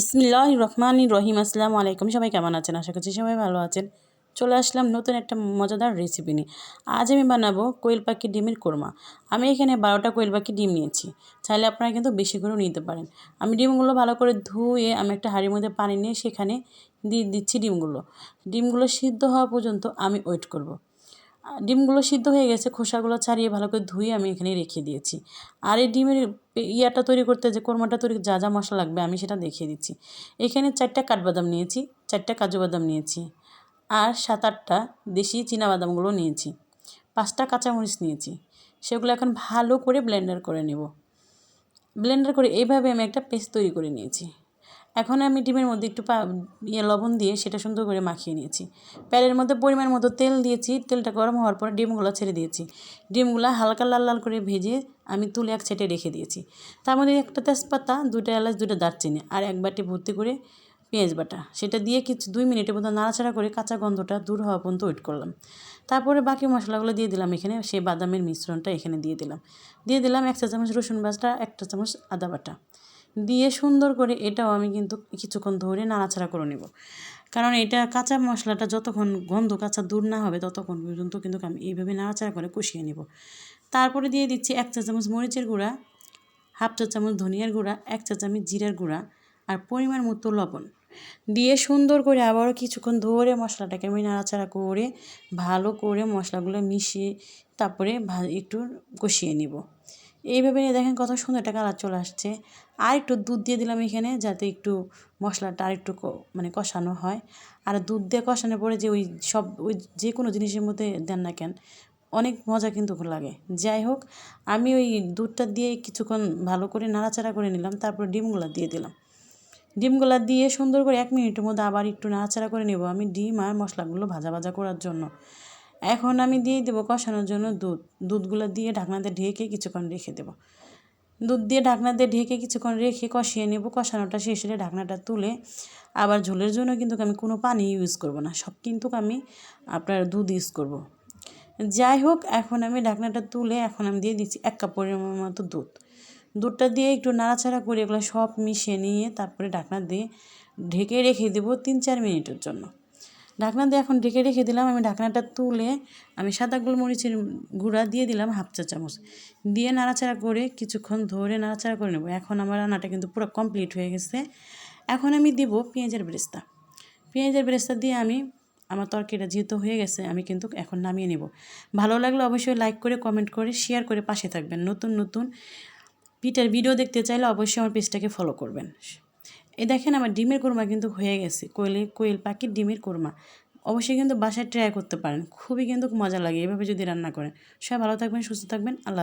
বিসমিল্লাহ রহমান রহিম আসসালামু আলাইকুম। সবাই কেমন আছেন? আশা করছি সবাই ভালো আছেন। চলে আসলাম নতুন একটা মজাদার রেসিপি নিয়ে। আজ আমি বানাবো কোয়েল পাখি ডিমের কোরমা। আমি এখানে বারোটা কোয়েল পাখি ডিম নিয়েছি। চাইলে আপনারা কিন্তু বেশি করেও নিতে পারেন। আমি ডিমগুলো ভালো করে ধুয়ে আমি একটা হাঁড়ির মধ্যে পানি নিয়ে সেখানে দিয়ে দিচ্ছি ডিমগুলো। ডিমগুলো সিদ্ধ হওয়া পর্যন্ত আমি ওয়েট করব। ডিমগুলো সিদ্ধ হয়ে গেছে, খোসাগুলো ছাড়িয়ে ভালো করে ধুয়ে আমি এখানে রেখে দিয়েছি। আর এই ডিমের ইয়াটা তৈরি করতে যে কোরমাটা তৈরি, যা যা মশলা লাগবে আমি সেটা দেখিয়ে দিচ্ছি। এখানে চারটা কাঠবাদাম নিয়েছি, চারটা কাজু বাদাম নিয়েছি আর সাত আটটা দেশি বাদামগুলো নিয়েছি। পাঁচটা কাঁচামরিচ নিয়েছি, সেগুলো এখন ভালো করে ব্লেন্ডার করে নেব। ব্লেন্ডার করে এইভাবে আমি একটা পেস্ট তৈরি করে নিয়েছি। এখন আমি ডিমের মধ্যে একটু পা ইয়ে লবণ দিয়ে সেটা সুন্দর করে মাখিয়ে নিয়েছি। প্যানের মধ্যে পরিমাণ মতো তেল দিয়েছি। তেলটা গরম হওয়ার পরে ডিমগুলো ছেড়ে দিয়েছি। ডিমগুলো হালকা লাল লাল করে ভেজে আমি তুলে এক ছেটে রেখে দিয়েছি। তার মধ্যে একটা তেজপাতা দুটো এলাচ দুটো দারচিনি আর এক বাটি ভর্তি করে পেঁয়াজ বাটা। সেটা দিয়ে কিছু দুই মিনিটের মতো নাড়াচাড়া করে কাঁচা গন্ধটা দূর হওয়া পর্যন্ত ওয়েট করলাম। তারপরে বাকি মশলাগুলো দিয়ে দিলাম এখানে। সেই বাদামের মিশ্রণটা এখানে দিয়ে দিলাম। দিয়ে দিলাম এক চা চামচ রসুন বাটা একটা চামচ আদা বাটা। দিয়ে সুন্দর করে এটাও আমি কিন্তু কিছুক্ষণ ধরে নাড়াচাড়া করে নেব। কারণ এটা কাঁচা মশলাটা যতক্ষণ গন্ধ কাঁচা দূর না হবে ততক্ষণ পর্যন্ত কিন্তু আমি এইভাবে নাড়াচাড়া করে কষিয়ে নেব। তারপরে দিয়ে দিচ্ছি এক চা চামচ মরিচের গুঁড়া, হাফ চা চামচ ধনিয়ার গুঁড়া, এক চা চামচ জিরার গুঁড়া আর পরিমাণ মতো লবণ। দিয়ে সুন্দর করে আবারও কিছুক্ষণ ধরে মশলাটাকে আমি নাড়াচাড়া করে ভালো করে মশলাগুলো মিশিয়ে তারপরে ভা, একটু কষিয়ে নিব। এইভাবে দেখেন কত সুন্দর একটা কালার চলে আসছে। আর একটু দুধ দিয়ে দিলাম এখানে যাতে একটু মশলাটা আর একটু মানে কষানো হয়। আর দুধ দিয়ে কষানোর পরে যে ওই সব, ওই যে কোনো জিনিসের মধ্যে দেন না কেন, অনেক মজা কিন্তু লাগে। যাই হোক, আমি ওই দুধটা দিয়ে কিছুক্ষণ ভালো করে নাড়াচাড়া করে নিলাম, তারপর ডিমগুলো দিয়ে দিলাম। ডিমগুলো দিয়ে সুন্দর করে এক মিনিটের মধ্যে আবার একটু নাড়াচাড়া করে নেব আমি ডিম আর মশলাগুলো ভাজা ভাজা করার জন্য। এখন আমি দিয়ে দেবো কষানোর জন্য দুধ। দুধগুলো দিয়ে ঢাকনাতে ঢেকে কিছুক্ষণ রেখে দেবো। দুধ দিয়ে ঢাকনা দিয়ে ঢেকে কিছুক্ষণ রেখে কষিয়ে নেব। কষানোটা শেষ হলে ঢাকনাটা তুলে আবার ঝোলের জন্য কিন্তু আমি কোনো পানি ইউজ করব না। সব কিন্তু আমি আপনার দুধ ইউজ করব। যাই হোক, এখন আমি ঢাকনাটা তুলে এখন আমি দিয়ে দিচ্ছি এক কাপ পরিমাণ মতো দুধ। দুধটা দিয়ে একটু নাড়াচাড়া করে এগুলো সব মিশিয়ে নিয়ে তারপরে ঢাকনা দিয়ে ঢেকে রেখে দেবো তিন চার মিনিটের জন্য। ঢাকনা দিয়ে এখন ঢেকে রেখে দিলাম, আমি ঢাকনাটা তুলে আমি সাদা গোলমরিচের গুঁড়া দিয়ে দিলাম হাফ চা চামচ। দিয়ে নাড়াচাড়া করে কিছুক্ষণ ধরে নাড়াচাড়া করে নেব। এখন আমার রান্নাটা কিন্তু পুরো কমপ্লিট হয়ে গেছে। এখন আমি দিব পেঁয়াজের বেরেস্তা। পেঁয়াজের বেরেস্তা দিয়ে আমি, আমার তরকারিটা যেহেতু হয়ে গেছে, আমি কিন্তু এখন নামিয়ে নেব। ভালো লাগলে অবশ্যই লাইক করে, কমেন্ট করে, শেয়ার করে পাশে থাকবেন। নতুন নতুন পিটার ভিডিও দেখতে চাইলে অবশ্যই আমার পেজটাকে ফলো করবেন। এই দেখেন আমার ডিমের কোরমা কিন্তু হয়ে গেছে। কোয়েলের কোয়েল পাখির ডিমের কোরমা। অবশ্যই কিন্তু বাসায় ট্রাই করতে পারেন। খুবই কিন্তু মজা লাগে এভাবে যদি রান্না করেন। সবাই ভালো থাকবেন, সুস্থ থাকবেন। আল্লাহ